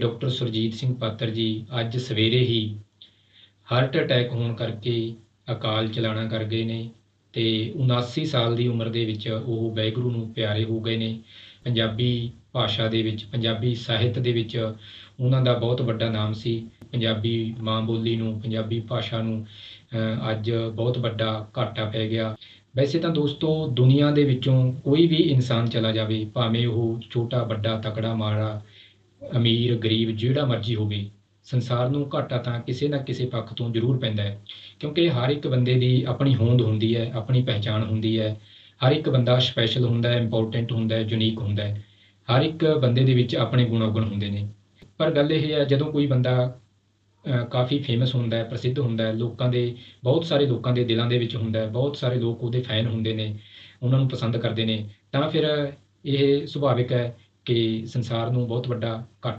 Doctor Surjit Singh Patar ji ਅੱਜ ਸਵੇਰੇ ਹੀ heart attack ਹੋਣ ਕਰਕੇ ਅਕਾਲ ਚਲਾਣਾ ਕਰ ਗਏ ਨੇ ਤੇ 79 ਸਾਲ ਦੀ ਉਮਰ ਦੇ ਵਿੱਚ ਉਹ ਵਾਹਿਗੁਰੂ ਨੂੰ ਪਿਆਰੇ ਹੋ ਗਏ ਨੇ। ਪੰਜਾਬੀ ਭਾਸ਼ਾ ਦੇ ਵਿੱਚ, ਪੰਜਾਬੀ ਸਾਹਿਤ ਦੇ ਵਿੱਚ ਉਹਨਾਂ ਦਾ ਬਹੁਤ ਵੱਡਾ ਨਾਮ ਸੀ। ਪੰਜਾਬੀ ਮਾਂ ਬੋਲੀ ਨੂੰ, ਪੰਜਾਬੀ ਭਾਸ਼ਾ ਨੂੰ ਅੱਜ ਬਹੁਤ ਵੱਡਾ ਘਾਟਾ ਪੈ ਗਿਆ। ਵੈਸੇ ਤਾਂ ਦੋਸਤੋ, ਦੁਨੀਆ ਦੇ ਵਿੱਚੋਂ ਕੋਈ ਵੀ ਇਨਸਾਨ ਚਲਾ ਜਾਵੇ, ਭਾਵੇਂ ਉਹ ਛੋਟਾ, ਵੱਡਾ, ਤਕੜਾ, ਮਾੜਾ ਅਮੀਰ, ਗਰੀਬ ਜਿਹੜਾ ਮਰਜ਼ੀ ਹੋਵੇ, ਸੰਸਾਰ ਨੂੰ ਘਾਟਾ ਤਾਂ ਕਿਸੇ ਨਾ ਕਿਸੇ ਪੱਖ ਤੋਂ ਜ਼ਰੂਰ ਪੈਂਦਾ ਹੈ, ਕਿਉਂਕਿ ਹਰ ਇੱਕ ਬੰਦੇ ਦੀ ਆਪਣੀ ਹੋਂਦ ਹੁੰਦੀ ਹੈ, ਆਪਣੀ ਪਹਿਚਾਣ ਹੁੰਦੀ ਹੈ, ਹਰ ਇੱਕ ਬੰਦਾ ਸਪੈਸ਼ਲ ਹੁੰਦਾ ਹੈ ਇੰਪੋਰਟੈਂਟ ਹੁੰਦਾ ਹੈ ਯੂਨੀਕ ਹੁੰਦਾ ਹੈ, ਹਰ ਇੱਕ ਬੰਦੇ ਦੇ ਵਿੱਚ ਆਪਣੇ ਗੁਣ ਹੁੰਦੇ ਨੇ। ਪਰ ਗੱਲ ਇਹ ਹੈ, ਜਦੋਂ ਕੋਈ ਬੰਦਾ ਕਾਫੀ ਫੇਮਸ ਹੁੰਦਾ ਹੈ, ਪ੍ਰਸਿੱਧ ਹੁੰਦਾ ਹੈ, ਲੋਕਾਂ ਦੇ, ਬਹੁਤ ਸਾਰੇ ਲੋਕਾਂ ਦੇ ਦਿਲਾਂ ਦੇ ਵਿੱਚ ਹੁੰਦਾ ਹੈ, ਬਹੁਤ ਸਾਰੇ ਲੋਕ ਉਹਦੇ ਫੈਨ ਹੁੰਦੇ ਨੇ, ਉਹਨਾਂ ਨੂੰ ਪਸੰਦ ਕਰਦੇ ਨੇ, ਤਾਂ ਫਿਰ ਇਹ ਸੁਭਾਵਿਕ ਹੈ ਕਿ ਸੰਸਾਰ ਨੂੰ ਬਹੁਤ ਵੱਡਾ ਘਾਟਾ